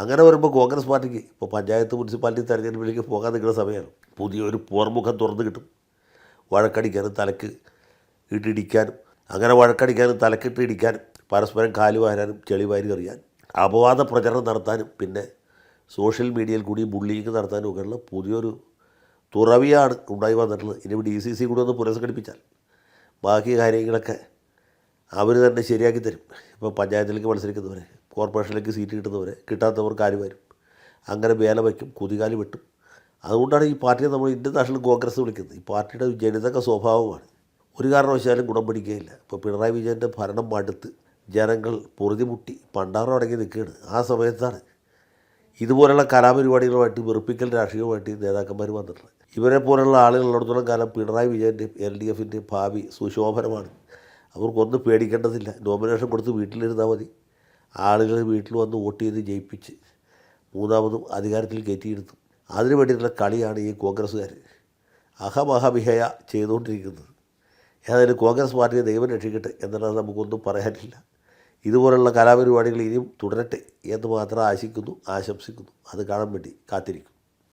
അങ്ങനെ വരുമ്പോൾ കോൺഗ്രസ് പാർട്ടിക്ക് ഇപ്പോൾ പഞ്ചായത്ത് മുനിസിപ്പാലിറ്റി തെരഞ്ഞെടുപ്പിലേക്ക് പോകാൻ നിൽക്കുന്ന സമയമാണ്. പുതിയൊരു പോർമുഖം തുറന്നു കിട്ടും. വഴക്കടിക്കാനും തലക്ക് ഇട്ടിടിക്കാനും അങ്ങനെ വഴക്കടിക്കാനും തലക്കിട്ട് ഇടിക്കാനും പരസ്പരം കാൽ വാരാനും ചെളി വാരി എറിയാനും അപവാദ പ്രചരണം നടത്താനും പിന്നെ സോഷ്യൽ മീഡിയയിൽ കൂടി ബുള്ളിങ് നടത്താനും ഒക്കെയുള്ള പുതിയൊരു തുറവിയാണ് ഉണ്ടായി വന്നിട്ടുള്ളത്. ഇനി ഡി സി സി കൂടി ഒന്ന് പുനഃസംഘടിപ്പിച്ചാൽ ബാക്കി കാര്യങ്ങളൊക്കെ അവർ തന്നെ ശരിയാക്കി തരും. ഇപ്പോൾ പഞ്ചായത്തിലേക്ക് മത്സരിക്കുന്നവരെ കോർപ്പറേഷനിലേക്ക് സീറ്റ് കിട്ടുന്നവരെ കിട്ടാത്തവർക്ക് ആര് വരും? അങ്ങനെ വേല വയ്ക്കും കുതികാലി വെട്ടും. അതുകൊണ്ടാണ് ഈ പാർട്ടിയെ നമ്മൾ ഇന്ത്യൻ നാഷണൽ കോൺഗ്രസ് വിളിക്കുന്നത്. ഈ പാർട്ടിയുടെ ജനിതക സ്വഭാവമാണ്. ഒരു കാരണവശാലും ഗുണം പിടിക്കുകയില്ല. ഇപ്പോൾ പിണറായി വിജയന്റെ ഭരണം മടുത്ത് ജനങ്ങൾ പൊറുതിമുട്ടി പണ്ടാറം അടങ്ങി നിൽക്കുകയാണ്. ആ സമയത്താണ് ഇതുപോലുള്ള കലാപരിപാടികളുമായിട്ട് വെറുപ്പിക്കൽ രാഷ്ട്രീയവുമായിട്ട് നേതാക്കന്മാർ വന്നിട്ടുള്ളത്. ഇവരെ പോലുള്ള ആളുകളുള്ളിടത്തോളം കാലം പിണറായി വിജയന്റെയും എൽ ഡി എഫിന്റെയും ഭാവി സുശോഭനമാണ്. അവർക്കൊന്നും പേടിക്കേണ്ടതില്ല. നോമിനേഷൻ കൊടുത്ത് വീട്ടിലിരുന്നാൽ മതി. ആളുകൾ വീട്ടിൽ വന്ന് വോട്ട് ചെയ്ത് ജയിപ്പിച്ച് മൂന്നാമതും അധികാരത്തിൽ കയറ്റിയിരുന്നു അതിനു വേണ്ടിയിട്ടുള്ള കളിയാണ് ഈ കോൺഗ്രസ്സുകാർ അഹമഹവിഹയ ചെയ്തുകൊണ്ടിരിക്കുന്നത്. ഏതായാലും കോൺഗ്രസ് പാർട്ടിയെ ദൈവം രക്ഷിക്കട്ടെ എന്നുള്ളത് നമുക്കൊന്നും പറയാനില്ല. ഇതുപോലുള്ള കലാപരിപാടികൾ ഇനിയും തുടരട്ടെ എന്ന് മാത്രം ആശിക്കുന്നു ആശംസിക്കുന്നു. അത് കാണാൻ വേണ്ടി കാത്തിരിക്കും